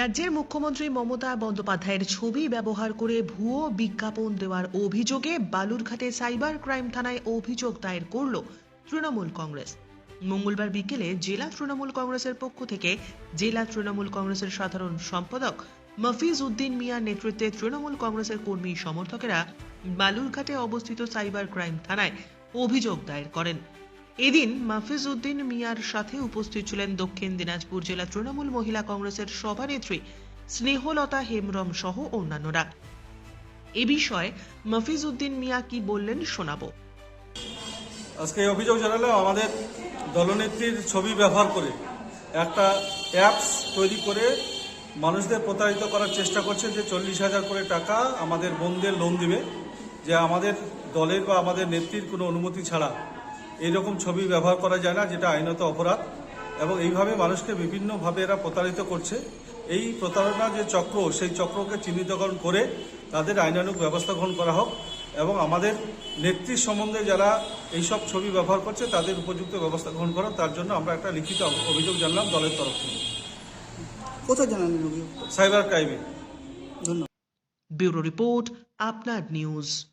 রাজ্যের মুখ্যমন্ত্রী মমতা বন্দ্যোপাধ্যায়ের ছবি ব্যবহার করে ভুয়ো বিজ্ঞাপন দেওয়ার অভিযোগে বালুরঘাটে সাইবার ক্রাইম থানায় অভিযোগ দায়ের করল তৃণমূল কংগ্রেস। মঙ্গলবার বিকেলে জেলা তৃণমূল কংগ্রেসের পক্ষ থেকে জেলা তৃণমূল কংগ্রেসের সাধারণ সম্পাদক মফিজ উদ্দিন মিয়ার নেতৃত্বে তৃণমূল কংগ্রেসের কর্মী সমর্থকেরা বালুরঘাটে অবস্থিত সাইবার ক্রাইম থানায় অভিযোগ দায়ের করেন। এদিন মাফিজ উদ্দিন মিয়ার সাথে উপস্থিত ছিলেন দক্ষিণ দিনাজপুর জেলা তৃণমূল মহিলা কংগ্রেসের সভানেত্রী স্নেহলতা হেমরম সহ অন্যান্যরা। এ বিষয়ে মফিজ উদ্দিন মিয়া কি বললেন শোনাবো। আজকে অভিযোগ জানালাম আমাদের দলনেত্রীর ছবি ব্যবহার করে একটা অ্যাপস তৈরি করে মানুষদের প্রতারিত করার চেষ্টা করছে যে চল্লিশ হাজার করে টাকা আমাদের বোনদের লোন দিবে, যে আমাদের দলের বা আমাদের নেত্রীর কোনো অনুমতি ছাড়া এইরকম ছবি ব্যবহার করা যায় না যেটা আইনত অপরাধ। এবং এইভাবে মানুষকে বিভিন্নভাবে এরা প্রতারিত করছে। এই প্রতারণা যে চক্র সেই চক্রকে চিহ্নিতকরণ করে তাদের আইনানুক ব্যবস্থা গ্রহণ করা হোক। এবং আমাদের নেত্রীর সম্বন্ধে যারা এইসব ছবি ব্যবহার করছে তাদের উপযুক্ত ব্যবস্থা গ্রহণ করা। তার জন্য আমরা একটা লিখিত অভিযোগ জানলাম দলের তরফ থেকে। কোথায় জানালেন সাইবার ক্রাইমে। ধন্যবাদ। ব্যুরো রিপোর্ট আপনার নিউজ।